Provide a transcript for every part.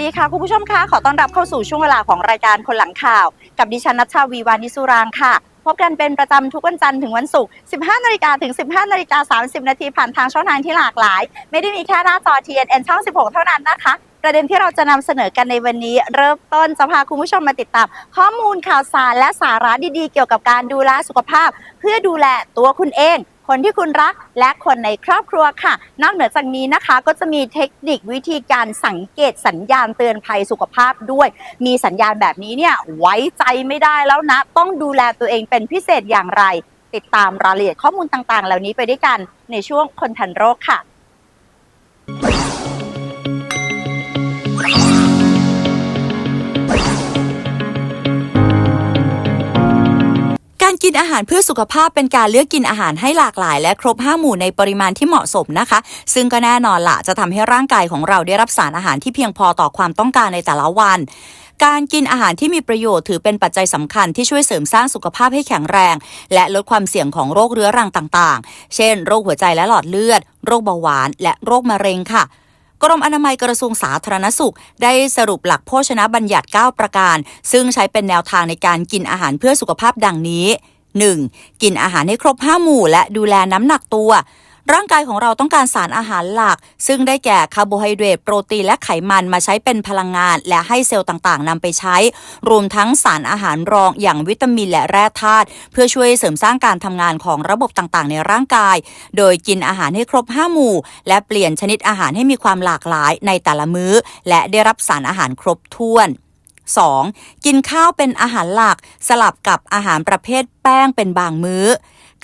วัสดีค่ะ คุณผู้ชมคะขอต้อนรับเข้าสู่ช่วงเวลาของรายการคนหลังข่าว กับดิฉันนัชชาวีวานิสุรางค่ะ พบกันเป็นประจำทุกวันจันทร์ถึงวันศุกร์ 15 นาฬิกาถึง 15 นาฬิกา 30 นาทีผ่านทางช่องทางที่หลากหลาย ไม่ได้มีแค่หน้าจอ TNN ช่อง 16 เท่านั้นนะคะ ประเด็นที่เราจะนำเสนอกันในวันนี้ เริ่มต้นจะพาคุณผู้ชมมาติดตาม ข้อมูลข่าวสารและสาระดีๆ เกี่ยวกับการดูแลสุขภาพ เพื่อดูแลตัวคุณเอง คนที่คุณรักและคนในครอบครัวค่ะ นอกเหนือจากนี้นะคะก็จะมีเทคนิควิธีการสังเกตสัญญาณเตือนภัยสุขภาพด้วย มีสัญญาณแบบนี้เนี่ยไว้ใจไม่ได้แล้วนะ ต้องดูแลตัวเองเป็นพิเศษอย่างไร ติดตามรายละเอียดข้อมูลต่างๆ เหล่านี้ไปด้วยกันในช่วงคนทันโรคค่ะ การกินอาหารเพื่อสุขภาพเป็นการเลือกกินอาหารให้หลากหลาย และครบ5หมู่ในปริมาณที่เหมาะสมนะคะ ซึ่งก็แน่นอนละจะทำให้ร่างกายของเราได้รับสารอาหารที่เพียงพอต่อความต้องการในแต่ละวันการกินอาหารที่มีประโยชน์ถือเป็นปัจจัยสำคัญที่ช่วยเสริมสร้างสุขภาพให้แข็งแรง และลดความเสี่ยงของโรคเรื้อรังต่าง ๆ เช่น โรคหัวใจและหลอดเลือด โรคเบาหวาน และโรคมะเร็งค่ะ กรมอนามัยกระทรวงสาธารณสุข ได้สรุปหลักโภชนะบัญญัติ 9 ประการ ซึ่งใช้เป็นแนวทางในการกินอาหารเพื่อสุขภาพดังนี้ 1. กินอาหารให้ครบ 5 หมู่ และดูแลน้ำหนักตัว ร่างกายของเราต้องการสารอาหารหลัก ซึ่งได้แก่คาร์โบไฮเดรตโปรตีนและไขมันมาใช้เป็นพลังงาน และให้เซลล์ต่างๆนำไปใช้ รวมทั้งสารอาหารรองอย่างวิตามินและแร่ธาตุเพื่อช่วยเสริมสร้างการทำงานของระบบต่างๆ ในร่างกาย โดยกินอาหารให้ครบ5หมู่ และเปลี่ยนชนิดอาหารให้มีความหลากหลายในแต่ละมื้อ และได้รับสารอาหารครบถ้วน 2. กินข้าวเป็นอาหารหลัก สลับกับอาหารประเภทแป้งเป็นบางมื้อ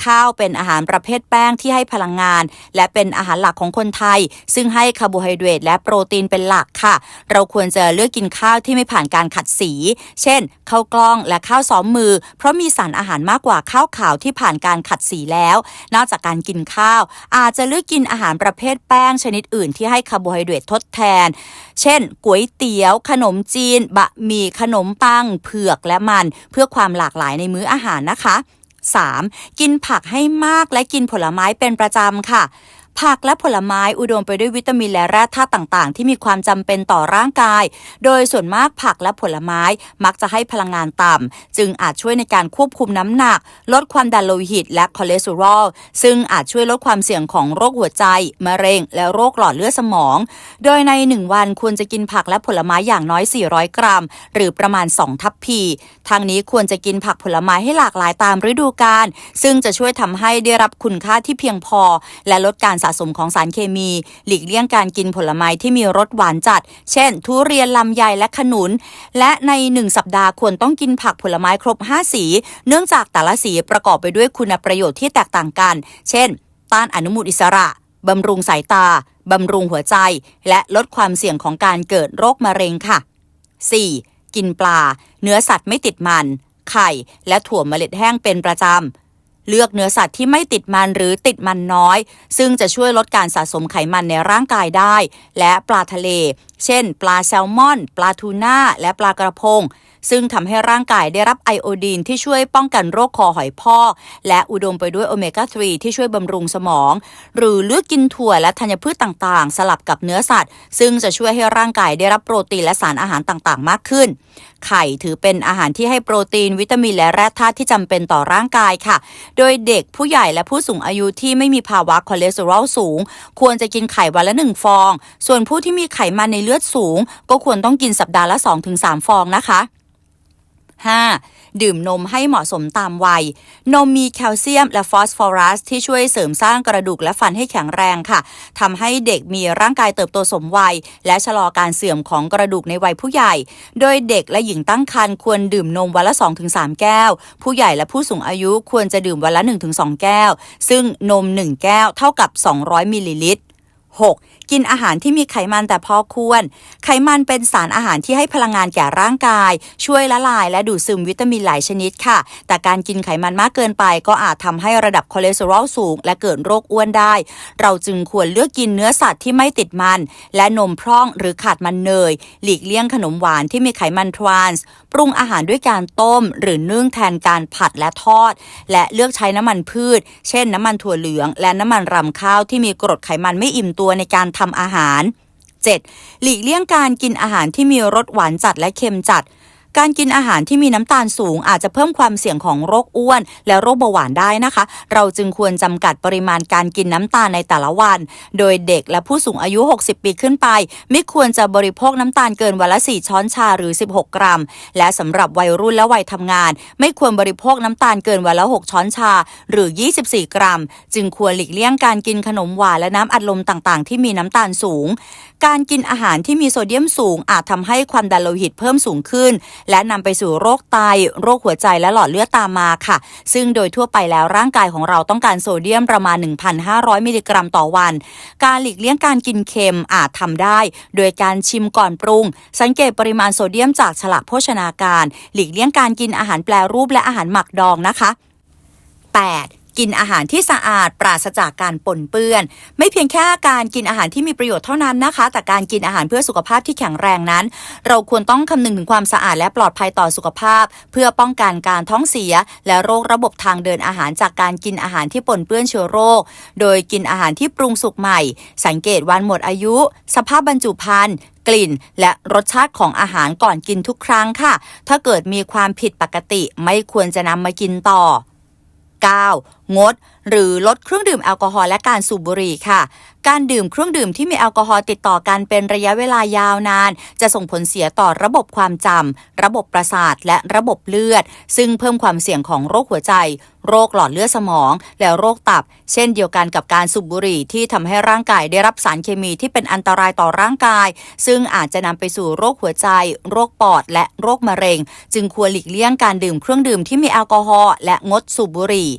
ข้าวเป็นอาหารประเภทแป้งที่ให้พลังงาน และเป็นอาหารหลักของคนไทย ซึ่งให้คาร์โบไฮเดรตและโปรตีนเป็นหลักค่ะ เราควรจะเลือกกินข้าวที่ไม่ผ่านการขัดสี เช่นข้าวกล้องและข้าวซ้อมมือ เพราะมีสารอาหารมากกว่าข้าวขาวที่ผ่านการขัดสีแล้ว นอกจากการกินข้าว อาจจะเลือกกินอาหารประเภทแป้งชนิดอื่นที่ให้คาร์โบไฮเดรตทดแทน เช่นก๋วยเตี๋ยว ขนมจีน บะหมี่ขนมปัง เผือกและมัน เพื่อความหลากหลายในมื้ออาหารนะคะ 3. กินผักให้มากและกินผลไม้เป็นประจำค่ะ ผักและผลไม้อุดมไปด้วยวิตามินและแร่ธาตุต่างๆ ที่มีความจำเป็นต่อร่างกาย โดยส่วนมากผักและผลไม้มักจะให้พลังงานต่ำจึงอาจช่วยในการควบคุมน้ำหนัก ลดความดันโลหิต และคอเลสเตอรอลซึ่งอาจช่วยลดความเสี่ยงของโรคหัวใจ มะเร็ง และโรคหลอดเลือดสมอง โดยใน 1 วันควรจะกินผักและผลไม้อย่างน้อย 400 กรัม หรือประมาณ 2 ทัพพีทางนี้ควรจะกินผักผลไม้ให้หลากหลายตามฤดูกาลซึ่งจะช่วยทำให้ได้รับคุณค่าที่เพียงพอ และลดการะสมของสารเคมี หลีกเลี่ยงการกินผลไม้ที่มีรสหวานจัด เช่น ทุเรียนลำไยและขนุน และใน 1 สัปดาห์ควรต้องกินผักผลไม้ครบ 5 สี เนื่องจากแต่ละสีประกอบไปด้วยคุณประโยชน์ที่แตกต่างกัน เช่น ต้านอนุมูลอิสระบำรุงสายตาบำรุงหัวใจ และลดความเสี่ยงของการเกิดโรคมะเร็งค่ะ 4. กินปลา เนื้อสัตว์ไม่ติดมัน ไข่ และถั่วเมล็ดแห้งเป็นประจำ เลือกเนื้อสัตว์ที่ไม่ติดมันหรือติดมันน้อย ซึ่งจะช่วยลดการสะสมไขมันในร่างกายได้ และปลาทะเลเช่น ปลาแซลมอน ปลาทูน่า และปลากระพง ซึ่งทำให้ร่างกายได้รับไอโอดีนที่ช่วยป้องกันโรคคอหอยพอกและอุดมไปด้วยโอเมก้า 3 ที่ช่วยบำรุงสมอง หรือเลือกกินถั่วและธัญพืชต่างๆ สลับกับเนื้อสัตว์ ซึ่งจะช่วยให้ร่างกายได้รับโปรตีนและสารอาหารต่างๆ มากขึ้น ไข่ถือเป็นอาหารที่ให้โปรตีน วิตามินและแร่ธาตุที่จำเป็นต่อร่างกายค่ะ โดยเด็กผู้ใหญ่และผู้สูงอายุที่ไม่มีภาวะคอเลสเตอรอลสูง ควรจะกินไข่วันละหนึ่งฟอง ส่วนผู้ที่มีไขมันในเลือดสูง ก็ควรต้องกินสัปดาห์ละ 2-3 ฟองนะคะ 5. ดื่มนมให้เหมาะสมตามวัย นมมีแคลเซียมและฟอสฟอรัส ที่ช่วยเสริมสร้างกระดูกและฟันให้แข็งแรงค่ะทำให้เด็กมีร่างกายเติบโตสมวัย และชะลอการเสื่อมของกระดูกในวัยผู้ใหญ่ โดยเด็กและหญิงตั้งครรภ์ควรดื่มนมวันละ 2-3 แก้ว ผู้ใหญ่และผู้สูงอายุควรจะดื่มวันละ 1-2 แก้ว ซึ่งนม 1 แก้วเท่ากับ 200มิลลิลิตร 6. กินอาหารที่มีไขมันแต่พอควร ไขมันเป็นสารอาหารที่ให้พลังงานแก่ร่างกาย ช่วยละลาย และดูดซึมวิตามินหลายชนิดค่ะ แต่การกินไขมันมากเกินไป ก็อาจทำให้ระดับคอเลสเตอรอลสูง และเกิดโรคอ้วนได้ เราจึงควรเลือกกินเนื้อสัตว์ที่ไม่ติดมัน และนมพร่องหรือขาดมันเนย หลีกเลี่ยงขนมหวานที่มีไขมันทรานส์ปรุงอาหารด้วยการต้ม หรือนึ่งแทนการผัดและทอด และเลือกใช้น้ำมันพืช เช่น น้ำมันถั่วเหลือง และน้ำมันรำข้าวที่มีกรดไขมันไม่อิ่มตัวในการทำอาหาร 7. หลีกเลี่ยงการกินอาหารที่มีรสหวานจัดและเค็มจัด การกินอาหารที่มีน้ำตาลสูง อาจจะเพิ่มความเสี่ยงของโรคอ้วน และโรคเบาหวานได้นะคะ เราจึงควรจำกัดปริมาณการกินน้ำตาลในแต่ละวัน โดยเด็กและผู้สูงอายุ 60 ปีขึ้นไป ไม่ควรจะบริโภคน้ำตาลเกินวันละ 4 ช้อนชาหรือ 16 กรัม และสำหรับวัยรุ่นและวัยทำงาน ไม่ควรบริโภคน้ำตาลเกินวันละ 6 ช้อนชา หรือ 24 กรัม จึงควรหลีกเลี่ยงการกินขนมหวานและน้ำอัดลมต่างๆ ที่มีน้ำตาลสูงการกินอาหารที่มีโซเดียมสูง อาจทำให้ความดันโลหิตเพิ่มสูงขึ้น และนำไปสู่โรคไต โรคหัวใจและหลอดเลือดตามมาค่ะ ซึ่งโดยทั่วไปแล้วร่างกายของเราต้องการโซเดียมประมาณ 1,500 มิลลิกรัมต่อวัน การหลีกเลี่ยงการกินเค็มอาจทำได้ โดยการชิมก่อนปรุง สังเกตปริมาณโซเดียมจากฉลากโภชนาการ หลีกเลี่ยงการกินอาหารแปรรูปและอาหารหมักดองนะคะ 8. กินอาหารที่สะอาดปราศจากการปนเปื้อน ไม่เพียงแค่การกินอาหารที่มีประโยชน์เท่านั้นนะคะ แต่การกินอาหารเพื่อสุขภาพที่แข็งแรงนั้น เราควรต้องคำนึงถึงความสะอาดและปลอดภัยต่อสุขภาพ เพื่อป้องกันการท้องเสีย และโรคระบบทางเดินอาหารจากการกินอาหารที่ปนเปื้อนเชื้อโรค โดยกินอาหารที่ปรุงสุกใหม่ สังเกตวันหมดอายุ สภาพบรรจุภัณฑ์กลิ่นและรสชาติของอาหารก่อนกินทุกครั้งค่ะ ถ้าเกิดมีความผิดปกติไม่ควรจะนำมากินต่อ 9. งด หรือลดเครื่องดื่มแอลกอฮอล์และการสูบบุหรี่ค่ะ การดื่มเครื่องดื่มที่มีแอลกอฮอล์ติดต่อกันเป็นระยะเวลายาวนาน จะส่งผลเสียต่อระบบความจำระบบประสาทและระบบเลือด ซึ่งเพิ่มความเสี่ยงของโรคหัวใจ โรคหลอดเลือดสมอง และโรคตับ เช่นเดียวกันกับการสูบบุหรี่ที่ทำให้ร่างกายได้รับสารเคมีที่เป็นอันตรายต่อร่างกาย ซึ่งอาจจะนำไปสู่โรคหัวใจ โรคปอด และโรคมะเร็ง จึงควรหลีกเลี่ยงการดื่มเครื่องดื่มที่มีแอลกอฮอล์และงดสูบบุหรี่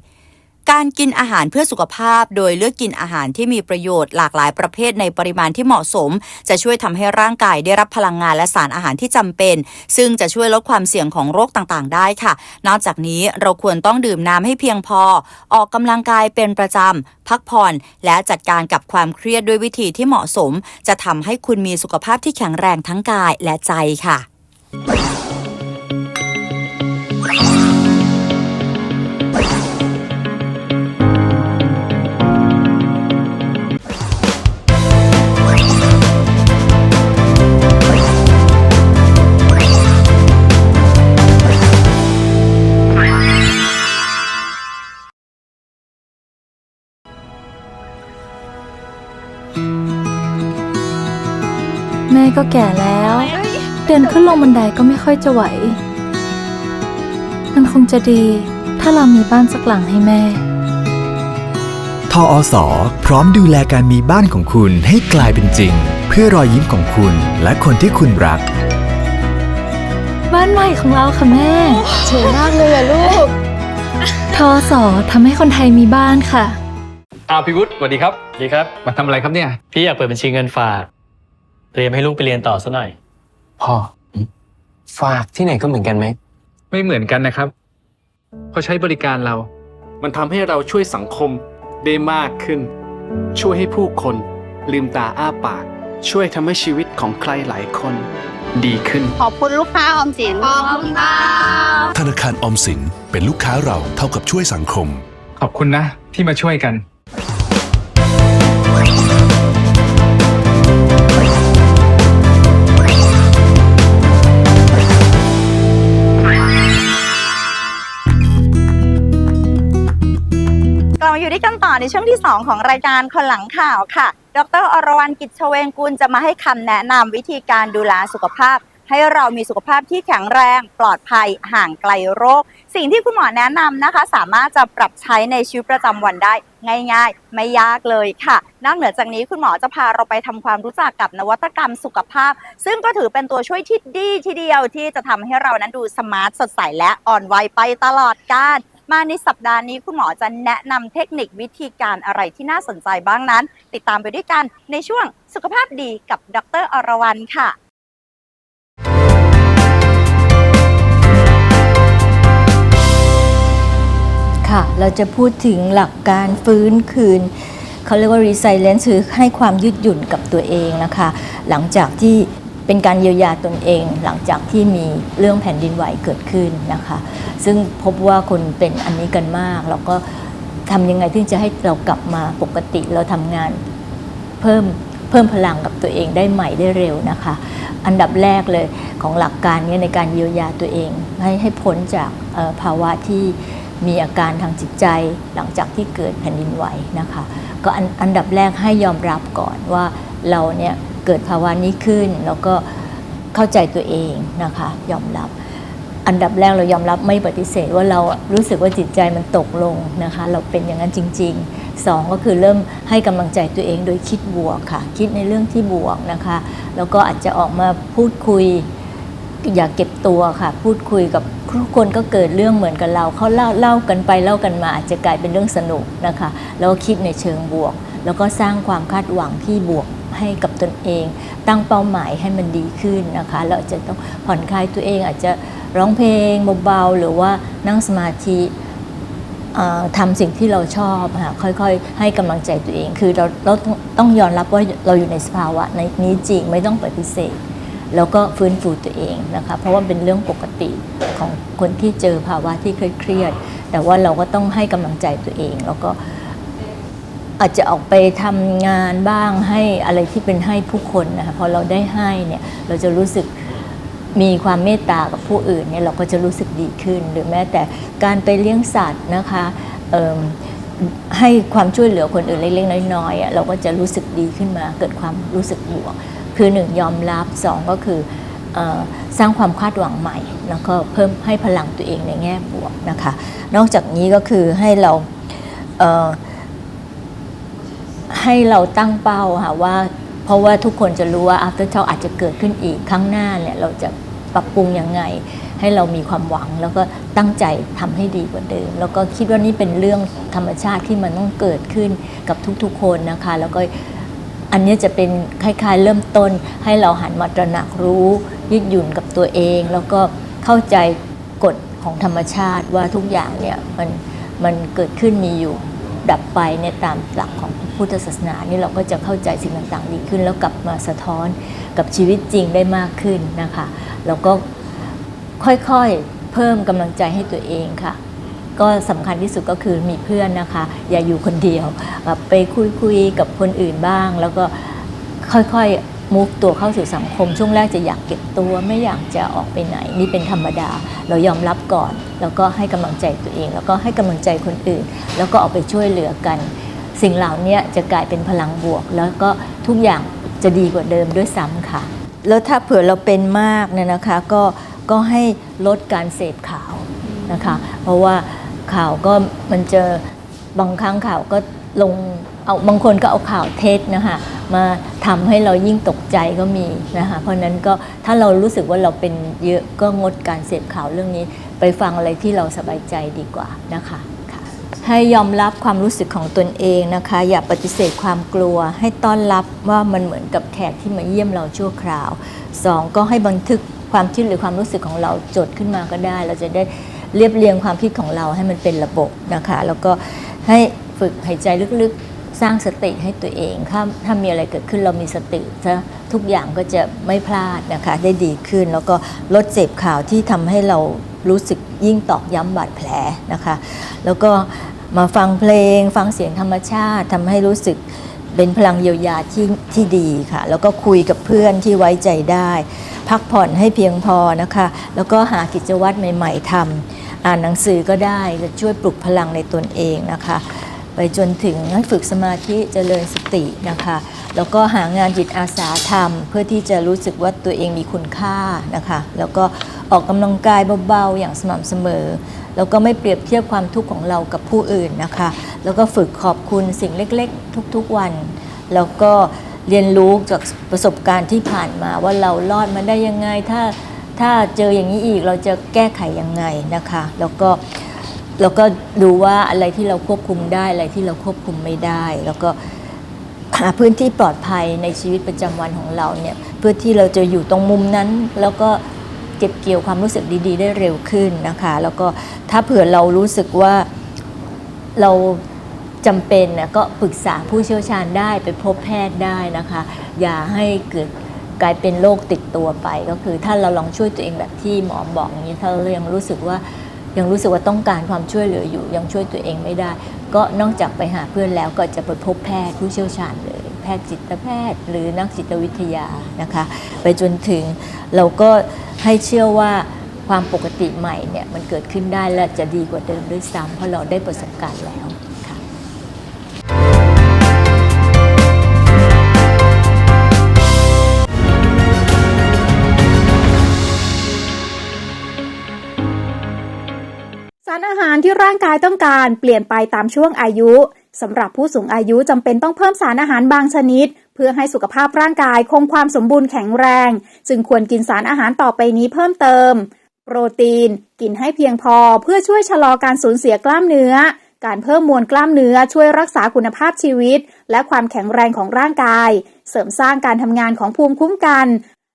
การกินอาหารเพื่อสุขภาพ โดยเลือกกินอาหารที่มีประโยชน์หลากหลายประเภทในปริมาณที่เหมาะสม จะช่วยทำให้ร่างกายได้รับพลังงานและสารอาหารที่จำเป็น ซึ่งจะช่วยลดความเสี่ยงของโรคต่างๆ ได้ค่ะ นอกจากนี้เราควรต้องดื่มน้ำให้เพียงพอ ออกกำลังกายเป็นประจำพักผ่อน และจัดการกับความเครียดด้วยวิธีที่เหมาะสม จะทำให้คุณมีสุขภาพที่แข็งแรงทั้งกายและใจค่ะ ก็แก่แล้ว เดินขึ้นลงบันไดก็ไม่ค่อยจะไหว มันคงจะดีถ้าเรามีบ้านสักหลังให้แม่ ทออสอพร้อมดูแลการมีบ้านของคุณให้กลายเป็นจริง เพื่อรอยยิ้มของคุณและคนที่คุณรัก บ้านใหม่ของเราค่ะแม่สวยมากเลยอะลูก ทอสอทำให้คนไทยมีบ้านค่ะอ้าวพี่วุฒิสวัสดีครับ ดีครับ มาทำอะไรครับเนี่ย พี่อยากเปิดบัญชีเงินฝาก เตรียมให้ลูกไปเรียนต่อซะหน่อย พ่อ ฝากที่ไหนก็เหมือนกันไหม ไม่เหมือนกันนะครับเพราะใช้บริการเรา มันทำให้เราช่วยสังคมได้มากขึ้น ช่วยให้ผู้คน ลืมตาอ้าปาก ช่วยทำให้ชีวิตของใครหลายคน ดีขึ้น ขอบคุณลูกค้าออมสิน ขอบคุณค่ะธนาคารออมสินเป็นลูกค้าเราเท่ากับช่วยสังคม ขอบคุณนะที่มาช่วยกัน อยู่ด้วยกันต่อในช่วงที่ 2 ของรายการคนหลังข่าวค่ะ ดรอรวรรณกิจเฉวงกุลจะมาให้คำแนะนำวิธีการดูแลสุขภาพ ให้เรามีสุขภาพที่แข็งแรง ปลอดภัย ห่างไกลโรค สิ่งที่คุณหมอแนะนำนะคะ สามารถจะปรับใช้ในชีวิตประจำวันได้ง่ายๆ ไม่ยากเลยค่ะนอกเหนือจากนี้คุณหมอจะพาเราไปทำความรู้จักกับนวัตกรรมสุขภาพ ซึ่งก็ถือเป็นตัวช่วยที่ดีทีเดียวที่จะทำให้เรานั้นดูสมาร์ทสดใสและอ่อนวัยไปตลอดกาล มาในสัปดาห์นี้คุณหมอจะแนะนำเทคนิควิธีการอะไรที่น่าสนใจบ้างนั้น ติดตามไปด้วยกันในช่วงสุขภาพดีกับดรอรวรรณค่ะค่ะ เราจะพูดถึงหลักการฟื้นคืน เขาเรียกว่า resilience คือให้ความยืดหยุ่นกับตัวเองนะคะ หลังจากที่ เป็นการเยียวยาตนเองหลังจากที่มีเรื่องแผ่นดินไหวเกิดขึ้นนะคะ ซึ่งพบว่าคนเป็นอันนี้กันมาก แล้วก็ทำยังไงที่จะให้เรากลับมาปกติเราทำงานเพิ่มเพิ่มพลังกับตัวเองได้ใหม่ได้เร็วนะคะ อันดับแรกเลยของหลักการนี้ในการเยียวยาตัวเอง ให้ให้พ้นจากภาวะที่มีอาการทางจิตใจหลังจากที่เกิดแผ่นดินไหวนะคะ ก็อันอันดับแรกให้ยอมรับก่อนว่าเราเนี่ย เกิดภาวะนี้ขึ้น แล้วก็เข้าใจตัวเองนะคะยอมรับ อันดับแรกเรายอมรับไม่ปฏิเสธว่าเรารู้สึกว่าจิตใจมันตกลงนะคะ เราเป็นอย่างนั้นจริงๆสองก็คือเริ่มให้กำลังใจตัวเองโดยคิดบวกค่ะ คิดในเรื่องที่บวกนะคะ แล้วก็อาจจะออกมาพูดคุยอย่าเก็บตัวค่ะ พูดคุยกับทุกคนก็เกิดเรื่องเหมือนกับเราเขาเล่าเล่ากันไปเล่ากันมาอาจจะกลายเป็นเรื่องสนุกนะคะ แล้วคิดในเชิงบวก แล้วก็สร้างความคาดหวังที่บวก ให้กับตนเอง ตั้งเป้าหมายให้มันดีขึ้นนะคะเราจะต้องผ่อนคลายตัวเองอาจจะร้องเพลงเบาๆหรือว่านั่งสมาธิเอ่อทำสิ่งที่เราชอบค่ะค่อยๆ ให้กำลังใจตัวเอง คือเราเราต้องยอมรับว่าเราอยู่ในสภาวะในนี้จริงไม่ต้องปฏิเสธแล้วก็ฟื้นฟูตัวเองนะคะ เพราะว่าเป็นเรื่องปกติของคนที่เจอภาวะที่เครียดๆแต่ว่าเราก็ต้องให้กำลังใจตัวเอง แล้วก็ อาจจะออกไปทำงานบ้างให้อะไรที่เป็นให้ผู้คนนะคะพอเราได้ให้เนี่ยเราจะรู้สึกมีความเมตตากับผู้อื่นเนี่ยเราก็จะรู้สึกดีขึ้น หรือแม้แต่การไปเลี้ยงสัตว์นะคะให้ความช่วยเหลือคนอื่นเล็กๆน้อยๆอะเราก็จะรู้สึกดีขึ้นมา เกิดความรู้สึกบวก คือหนึ่งยอมรับสองก็คือออสร้างความคาดหวังใหม่ แล้วก็เพิ่มให้พลังตัวเองในแง่บวกนะคะ นอกจากนี้ก็คือให้เราเให้เราตั้งเป้าค่ะว่า เพราะว่าทุกคนจะรู้ว่า after talk อาจจะเกิดขึ้นอีกครั้งหน้าเนี่ยเราจะปรับปรุงยังไง ให้เรามีความหวัง แล้วก็ตั้งใจทำให้ดีกว่าเดิม แล้วก็คิดว่านี่เป็นเรื่องธรรมชาติที่มันต้องเกิดขึ้นกับทุกๆคนนะคะ แล้วก็อันนี้จะเป็นคล้าย ๆ เริ่มต้นให้เราหันมาตระหนักรู้ ยืดหยุ่นกับตัวเอง แล้วก็เข้าใจกฎของธรรมชาติว่าทุกอย่างเนี่ยมันมันเกิดขึ้นมีอยู่ ดับไปเนี่ยตามหลักของพุทธศาสนานี่เราก็จะเข้าใจสิ่งต่างๆดีขึ้น แล้วกลับมาสะท้อนกับชีวิตจริงได้มากขึ้นนะคะแล้วก็ค่อยๆเพิ่มกำลังใจให้ตัวเองค่ะ ก็สำคัญที่สุดก็คือมีเพื่อนนะคะ อย่าอยู่คนเดียวแบบไปคุยคุยๆกับคนอื่นบ้าง แล้วก็ค่อยๆ มุกตัวเข้าสู่สังคม ช่วงแรกจะอยากเก็บตัวไม่อยากจะออกไปไหน นี่เป็นธรรมดา เรายอมรับก่อน แล้วก็ให้กำลังใจตัวเอง แล้วก็ให้กำลังใจคนอื่น แล้วก็ออกไปช่วยเหลือกัน สิ่งเหล่านี้จะกลายเป็นพลังบวก แล้วก็ทุกอย่างจะดีกว่าเดิมด้วยซ้ำค่ะ แล้วถ้าเผื่อเราเป็นมากเนี่ยนะคะก็ก็ให้ลดการเสพข่าวนะคะ เพราะว่าข่าวก็มันจะบางครั้งข่าวก็ลง เอาบางคนก็เอาข่าวเท็จนะคะมาทำให้เรายิ่งตกใจก็มีนะคะเพราะนั้นก็ถ้าเรารู้สึกว่าเราเป็นเยอะก็งดการเสพข่าวเรื่องนี้ ไปฟังอะไรที่เราสบายใจดีกว่านะคะให้ยอมรับความรู้สึกของตนเองนะคะ อย่าปฏิเสธความกลัว ให้ต้อนรับว่ามันเหมือนกับแขกที่มาเยี่ยมเราชั่วคราวสองก็ให้บันทึกความคิดหรือความรู้สึกของเราจดขึ้นมาก็ได้ เราจะได้เรียบเรียงความคิดของเราให้มันเป็นระบบนะคะ แล้วก็ให้ฝึกหายใจลึกๆ สร้างสติให้ตัวเองถ้าถ้ามีอะไรเกิดขึ้นเรามีสติซะทุกอย่างก็จะไม่พลาดนะคะ ได้ดีขึ้นแล้วก็ลดเสพข่าวที่ทำให้เรารู้สึกยิ่งตอกย้ำบาดแผลนะคะ แล้วก็มาฟังเพลง ฟังเสียงธรรมชาติทำให้รู้สึกเป็นพลังเยียวยาที่ที่ดีค่ะ แล้วก็คุยกับเพื่อนที่ไว้ใจได้ พักผ่อนให้เพียงพอนะคะ แล้วก็หากิจวัตรใหม่ ๆทำอ่านหนังสือก็ได้จะช่วยปลุกพลังในตนเองนะคะ ไปจนถึงให้ฝึกสมาธิเจริญสตินะคะแล้วก็หางานจิตอาสาทำเพื่อที่จะรู้สึกว่าตัวเองมีคุณค่านะคะแล้วก็ออกกำลังกายเบาๆอย่างสม่ำเสมอ แล้วก็ไม่เปรียบเทียบความทุกข์ของเรากับผู้อื่นนะคะแล้วก็ฝึกขอบคุณสิ่งเล็กๆ ทุกๆวัน แล้วก็เรียนรู้จากประสบการณ์ที่ผ่านมาว่าเรารอดมาได้ยังไงถ้าถ้าเจออย่างนี้อีกเราจะแก้ไขยังไงนะคะ แล้วก็ แล้วก็ดูว่าอะไรที่เราควบคุมได้อะไรที่เราควบคุมไม่ได้ แล้วก็หาพื้นที่ปลอดภัยในชีวิตประจำวันของเราเนี่ยเพื่อที่เราจะอยู่ตรงมุมนั้น แล้วก็เก็บเกี่ยวความรู้สึกดี ๆ ได้เร็วขึ้นนะคะ แล้วก็ถ้าเผื่อเรารู้สึกว่าเราจำเป็นนะก็ปรึกษาผู้เชี่ยวชาญได้ไปพบแพทย์ได้นะคะ อย่าให้เกิดกลายเป็นโรคติดตัวไป ก็คือถ้าเราลองช่วยตัวเองแบบที่หมอบอกอย่างนี้ถ้าเรายังรู้สึกว่า ยังรู้สึกว่าต้องการความช่วยเหลืออยู่ ยังช่วยตัวเองไม่ได้ ก็นอกจากไปหาเพื่อนแล้วก็จะไปพบแพทย์ผู้เชี่ยวชาญเลย แพทย์จิตแพทย์ หรือนักจิตวิทยานะคะ ไปจนถึงเราก็ให้เชื่อว่าความปกติใหม่เนี่ยมันเกิดขึ้นได้และจะดีกว่าเดิมด้วยซ้ำเพราะเราได้ประสบการณ์แล้วารที่ร่างกายต้องการเปลี่ยนไปตามช่วงอายุสำหรับผู้สูงอายุจำเป็นต้องเพิ่มสารอาหารบางชนิด เพื่อให้สุขภาพร่างกายคงความสมบูรณ์แข็งแรง จึงควรกินสารอาหารต่อไปนี้เพิ่มเติม โปรตีน กินให้เพียงพอเพื่อช่วยชะลอการสูญเสียกล้ามเนื้อ การเพิ่มมวลกล้ามเนื้อช่วยรักษาคุณภาพชีวิต และความแข็งแรงของร่างกาย เสริมสร้างการทำงานของภูมิคุ้มกัน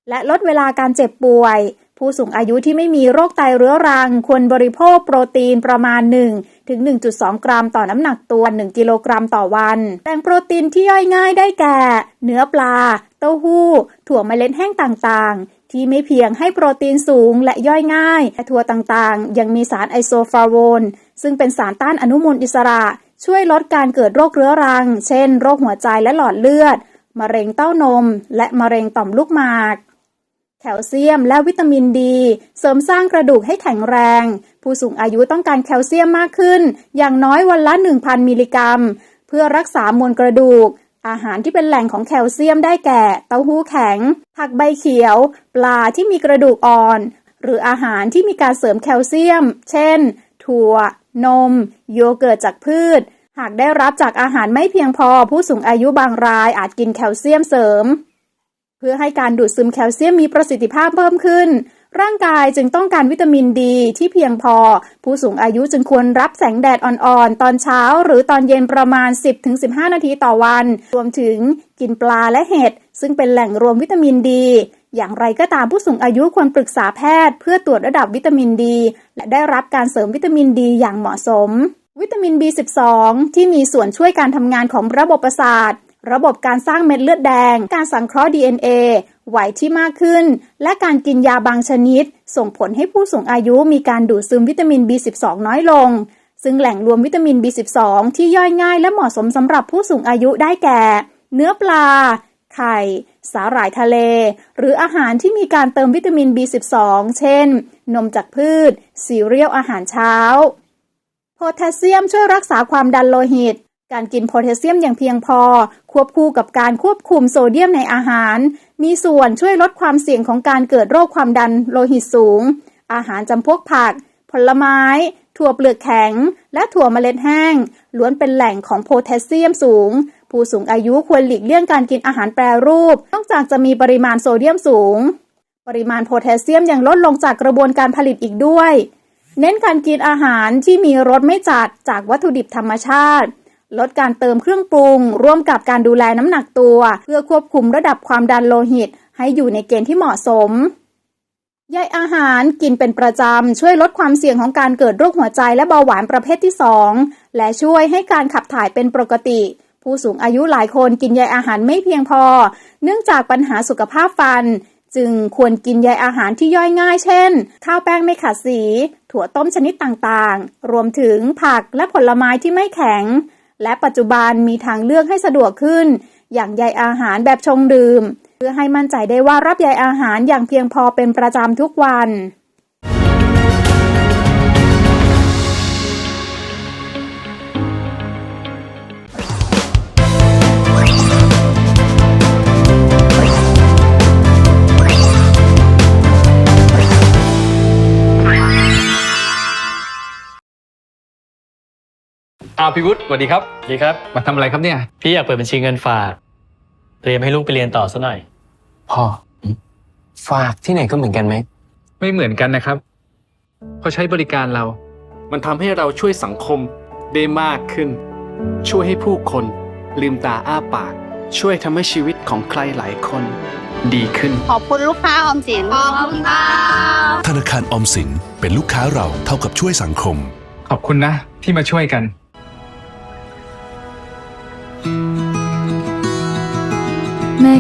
และลดเวลาการเจ็บป่วย ผู้สูงอายุที่ไม่มีโรคไตเรื้อรัง ควรบริโภคโปรตีนประมาณ 1 ถึง 1.2 กรัมต่อน้ำหนักตัว 1 กิโลกรัมต่อวันแหล่งโปรตีนที่ย่อยง่ายได้แก่ เนื้อปลา เต้าหู้ ถั่วเมล็ดแห้งต่างๆ ที่ไม่เพียงให้โปรตีนสูงและย่อยง่ายแต่ถั่วต่างๆ ยังมีสารไอโซฟลาโวนซึ่งเป็นสารต้านอนุมูลอิสระช่วยลดการเกิดโรคเรื้อรัง เช่น โรคหัวใจและหลอดเลือด มะเร็งเต้านม และมะเร็งต่อมลูกหมาก แคลเซียมและวิตามินดี เสริมสร้างกระดูกให้แข็งแรง ผู้สูงอายุต้องการแคลเซียมมากขึ้น อย่างน้อยวันละ 1,000 มิลลิกรัม เพื่อรักษามวลกระดูก อาหารที่เป็นแหล่งของแคลเซียมได้แก่ เต้าหู้แข็ง ผักใบเขียว ปลาที่มีกระดูกอ่อน หรืออาหารที่มีการเสริมแคลเซียม เช่น ถั่ว นม โยเกิร์ตจากพืช หากได้รับจากอาหารไม่เพียงพอ ผู้สูงอายุบางรายอาจกินแคลเซียมเสริม พื่อให้การดูดซึมแคลเซียมมีประสิทธิภาพเพิ่มขึ้น ร่างกายจึงต้องการวิตามินดีที่เพียงพอ ผู้สูงอายุจึงควรรับแสงแดดอ่อนๆ ตอนเช้าหรือตอนเย็นประมาณ 10-15 นาทีต่อวัน รวมถึงกินปลาและเห็ด ซึ่งเป็นแหล่งรวมวิตามินดี อย่างไรก็ตามผู้สูงอายุควรปรึกษาแพทย์ เพื่อตรวจระดับวิตามินดี และได้รับการเสริมวิตามินดีอย่างเหมาะสม วิตามิน B12 ที่มีส่วนช่วยการทำงานของระบบประสาท ระบบการสร้างเม็ดเลือดแดง การสังเคราะห์ DNA ไหวที่มากขึ้น และการกินยาบางชนิด ส่งผลให้ผู้สูงอายุมีการดูดซึมวิตามิน B12 น้อยลง ซึ่งแหล่งรวมวิตามิน B12 ที่ย่อยง่ายและเหมาะสมสำหรับผู้สูงอายุได้แก่ เนื้อปลา ไข่ สาหร่ายทะเล หรืออาหารที่มีการเติมวิตามิน B12 เช่น นมจากพืชซีเรียลอาหารเช้า โพแทสเซียมช่วยรักษาความดันโลหิต การกินโพแทสเซียมอย่างเพียงพอ ควบคู่กับการควบคุมโซเดียมในอาหาร มีส่วนช่วยลดความเสี่ยงของการเกิดโรคความดันโลหิตสูง อาหารจำพวกผัก ผลไม้ ถั่วเปลือกแข็ง และถั่วเมล็ดแห้ง ล้วนเป็นแหล่งของโพแทสเซียมสูง ผู้สูงอายุควรหลีกเลี่ยงการกินอาหารแปรรูปนอกจากจะมีปริมาณโซเดียมสูง ปริมาณโพแทสเซียมยังลดลงจากกระบวนการผลิตอีกด้วย เน้นการกินอาหารที่มีรสไม่จัดจากวัตถุดิบธรรมชาติ ลดการเติมเครื่องปรุง ร่วมกับการดูแลน้ำหนักตัว เพื่อควบคุมระดับความดันโลหิต ให้อยู่ในเกณฑ์ที่เหมาะสมใยอาหารกินเป็นประจำ ช่วยลดความเสี่ยงของการเกิดโรคหัวใจและเบาหวานประเภทที่ 2 และช่วยให้การขับถ่ายเป็นปกติ ผู้สูงอายุหลายคนกินใยอาหารไม่เพียงพอ เนื่องจากปัญหาสุขภาพฟัน จึงควรกินใยอาหารที่ย่อยง่ายเช่น ข้าวแป้งไม่ขัดสี ถั่วต้มชนิดต่างๆ รวมถึงผักและผลไม้ที่ไม่แข็ง และปัจจุบันมีทางเลือกให้สะดวกขึ้น อย่างใยอาหารแบบชงดื่ม เพื่อให้มั่นใจได้ว่ารับใยอาหารอย่างเพียงพอเป็นประจำทุกวัน อ้าวพี่วุฒิสวัสดีครับ ดีครับ มาทำอะไรครับเนี่ย พี่อยากเปิดบัญชีเงินฝาก เตรียมให้ลูกไปเรียนต่อซะหน่อย พ่อฝากที่ไหนก็เหมือนกันไหม ไม่เหมือนกันนะครับเพราะใช้บริการเรา มันทำให้เราช่วยสังคมได้มากขึ้น ช่วยให้ผู้คนลืมตาอ้าปาก ช่วยทำให้ชีวิตของใครหลายคน ดีขึ้น ขอบคุณลูกค้าออมสินขอบคุณค่ะธนาคารออมสินเป็นลูกค้าเราเท่ากับช่วยสังคม ขอบคุณนะ ที่มาช่วยกัน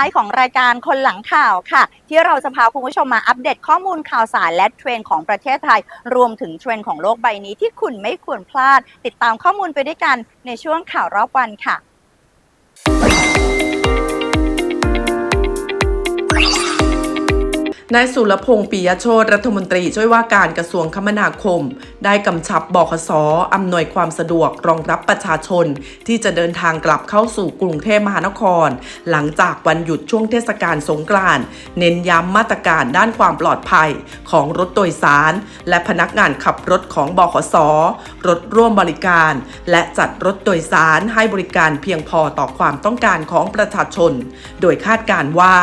ท้ายของรายการคนหลังข่าวค่ะ ที่เราจะพาคุณผู้ชมมาอัปเดตข้อมูลข่าวสารและเทรนด์ของประเทศไทย รวมถึงเทรนด์ของโลกใบนี้ที่คุณไม่ควรพลาด ติดตามข้อมูลไปด้วยกันในช่วงข่าวรอบวันค่ะ นายสุรพงษ์ปิยโชตรัฐมนตรีช่วยว่าการกระทรวงคมนาคม ได้กำชับบขสอำนวยความสะดวกรองรับประชาชน ที่จะเดินทางกลับเข้าสู่กรุงเทพมหานคร หลังจากวันหยุดช่วงเทศกาลสงกรานต์เน้นย้ำมาตรการด้านความปลอดภัยของรถโดยสาร และพนักงานขับรถของบขสรถร่วมบริการ และจัดรถโดยสารให้บริการเพียงพอต่อความต้องการของประชาชน โดยคาดการณ์ว่า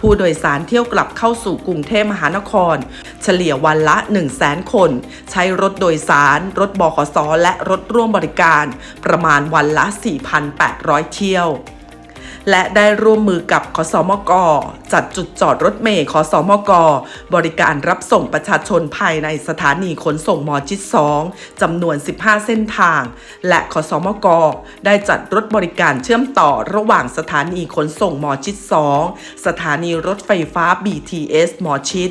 ผู้โดยสารเที่ยวกลับเข้าสู่กรุงรุงเทพมหานคร เฉลี่ยวันละ 1 0 0 0 0แสนคน ใช้รถโดยสาร รถบขสและรถร่วมบริการ ประมาณวันละ 4,800 เที่ยว และได้ร่วมมือกับขสมก จัดจุดจอดรถเมล์ขสมก บริการรับส่งประชาชนภายในสถานีขนส่งหมอชิด 2จำนวน 15 เส้นทาง และขสมก ได้จัดรถบริการเชื่อมต่อระหว่างสถานีขนส่งหมอชิด 2 สถานีรถไฟฟ้า BTS หมอชิด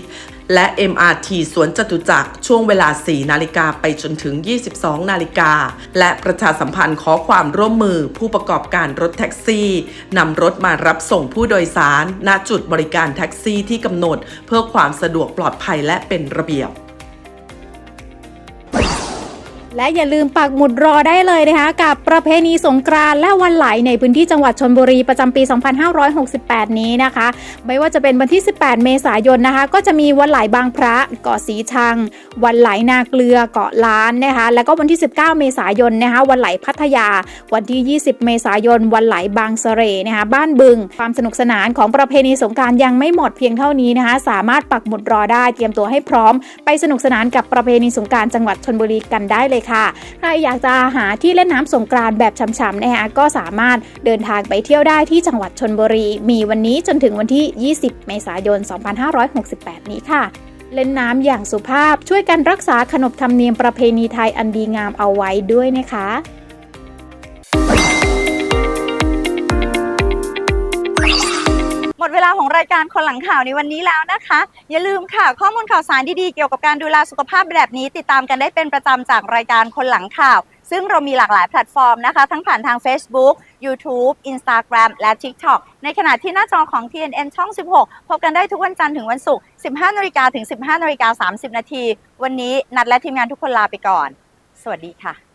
และ MRT สวนจตุจักรช่วงเวลา 4 นาฬิกาไปจนถึง 22 นาฬิกา และประชาสัมพันธ์ขอความร่วมมือผู้ประกอบการรถแท็กซี่นำรถมารับส่งผู้โดยสาร ณ จุดบริการแท็กซี่ที่กำหนด เพื่อความสะดวกปลอดภัยและเป็นระเบียบ และอย่าลืมปักหมุดรอได้เลยนะคะ กับประเพณีสงกรานต์และวันไหลในพื้นที่จังหวัดชนบุรีประจำปี 2568 นี้นะคะ ไม่ว่าจะเป็นวันที่ 18 เมษายนนะคะ ก็จะมีวันไหลบางพระเกาะสีชัง วันไหลนาเกลือเกาะล้านนะคะ แล้วก็วันที่ 19 เมษายนนะคะ วันไหลพัทยา วันที่ 20 เมษายน วันไหลบางเสร่นะคะบ้านบึง ความสนุกสนานของประเพณีสงกรานต์ยังไม่หมดเพียงเท่านี้นะคะ สามารถปักหมุดรอได้เตรียมตัวให้พร้อม ไปสนุกสนานกับประเพณีสงกรานต์จังหวัดชนบุรีกันได้เลยค่ะ ใครอยากจะหาที่เล่นน้ำสงกรานแบบฉ่ำๆนะคะก็สามารถเดินทางไปเที่ยวได้ที่จังหวัดชนบุรี มีวันนี้จนถึงวันที่ 20 เมษายน 2568 นี้ค่ะเล่นน้ำอย่างสุภาพช่วยกันรักษาขนบธรรมเนียมประเพณีไทยอันดีงามเอาไว้ด้วยนะคะ มดเวลาของรายการคนหลังข่าวในวันนี้แล้วนะคะ อย่าลืมค่ะ ข้อมูลข่าวสารดีๆ เกี่ยวกับการดูแลสุขภาพแบบนี้ ติดตามกันได้เป็นประจำจากรายการคนหลังข่าว ซึ่งเรามีหลากหลายแพลตฟอร์มนะคะ ทั้งผ่านทาง Facebook YouTube Instagram และ TikTok ในขณะที่หน้าจอของ TNN ช่อง 16 พบกันได้ทุกวันจันทร์ถึงวันศุกร์ 15นาฬิกาถึง 15นาฬิกา30 นาที วันนี้นัดและทีมงานทุกคนลาไปก่อน สวัสดีค่ะ